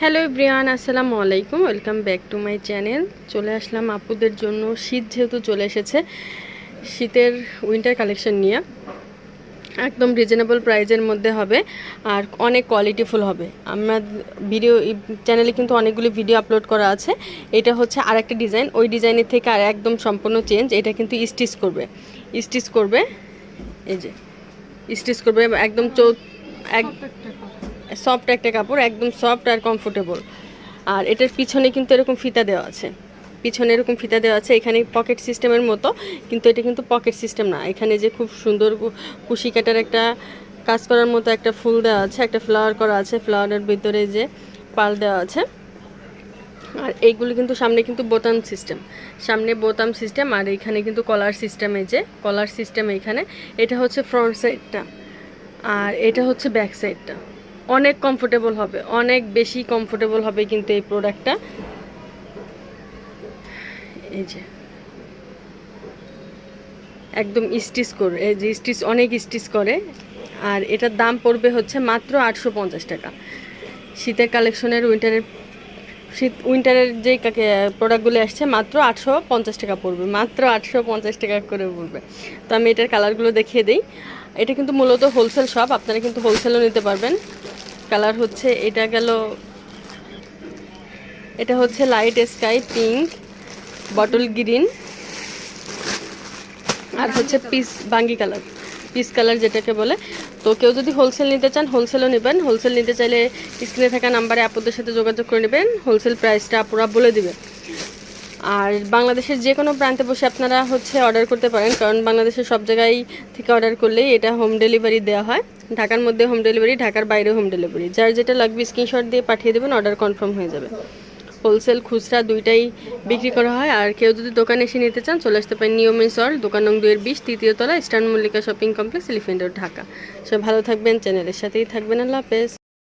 Hello Brian আসসালামু আলাইকুম। Welcome back to my channel. চলে আসলাম আপুদের জন্য। শীত যেহেতু চলে এসেছে, শীতের উইন্টার কালেকশন নিয়ে। একদম রিজনেবল প্রাইজের মধ্যে হবে আর অনেক কোয়ালিটিফুল হবে। আমার ভিডিও চ্যানেলে কিন্তু অনেকগুলি ভিডিও আপলোড করা আছে। এটা হচ্ছে আর একটা ডিজাইন ওই ডিজাইনের থেকে আর একদম সম্পূর্ণ চেঞ্জ এটা কিন্তু স্টিচ করবে। স্টিচ করবে, এই যে স্টিচ করবে, একদম চৌ এক সফট একটা কাপড়, একদম সফট আর কমফোর্টেবল আর এটার পিছনে কিন্তু এরকম ফিতা দেওয়া আছে। পিছনে এরকম ফিতা দেওয়া আছে, এখানে পকেট সিস্টেমের মতো, কিন্তু এটা কিন্তু পকেট সিস্টেম না। এখানে যে খুব সুন্দর কুশি কাটার একটা কাজ করার মতো একটা ফুল দেওয়া আছে, একটা ফ্লাওয়ার করা আছে ফ্লাওয়ারের ভিতরে যে পাল দেওয়া আছে। আর এইগুলো কিন্তু সামনে কিন্তু বোতাম সিস্টেম সামনে বোতাম সিস্টেম আর এখানে কিন্তু কলার সিস্টেম যে কলার সিস্টেম এখানে। এটা হচ্ছে ফ্রন্ট সাইডটা আর এটা হচ্ছে ব্যাক সাইডটা অনেক কমফোর্টেবল হবে, অনেক বেশি কমফোর্টেবল হবে কিন্তু এই প্রোডাক্টটা এই যে। একদম স্টিচ করে, এই যে স্টিচ অনেক স্টিচ করে, আর এটার দাম পড়বে হচ্ছে মাত্র আটশো পঞ্চাশ টাকা। শীতের কালেকশনের উইন্টারের শীত উইন্টারের যে প্রোডাক্টগুলি আসছে, মাত্র আটশো পঞ্চাশ টাকা পড়বে, মাত্র আটশো পঞ্চাশ টাকা করে পড়বে। তো আমি এটার কালারগুলো দেখিয়ে দিই। এটা কিন্তু মূলত হোলসেল শপ আপনারা কিন্তু হোলসেলও নিতে পারবেন। কালার হচ্ছে, এটা গেল, এটা হচ্ছে light sky pink bottle green আর হচ্ছে পিস বাঙ্গি কালার পিস কালার যেটাকে বলে। তো কেউ যদি হোলসেল নিতে চান হোলসেলও নেবেন। হোলসেল নিতে চাইলে স্ক্রিনে থাকা নাম্বারে আপুদের সাথে যোগাযোগ করে নেবেন। হোলসেল প্রাইসটা আপুরা বলে দিবে। আর বাংলাদেশের যে কোনো প্রান্তে বসে আপনারা হচ্ছে অর্ডার করতে পারেন, কারণ বাংলাদেশের সব জায়গায় থেকে অর্ডার করলেই এটা হোম ডেলিভারি দেওয়া হয়। ঢাকার মধ্যে হোম ডেলিভারি ঢাকার বাইরে হোম ডেলিভারি যার যেটা লাগবে স্ক্রিনশট দিয়ে পাঠিয়ে দেবেন অর্ডার কনফার্ম হয়ে যাবে। হোলসেল খুচরা দুইটাই বিক্রি করা হয়, আর কেউ যদি দোকানে এসে নিতে চান, চলে আসতে পারেন নিয়মের সর দোকান নং দুয়ের বিশ, তৃতীয় তলা, eastern Mallika shopping complex elephant road Dhaka. সব ভালো থাকবেন চ্যানেলের সাথেই থাকবেন। আল্লাহ হাফেজ।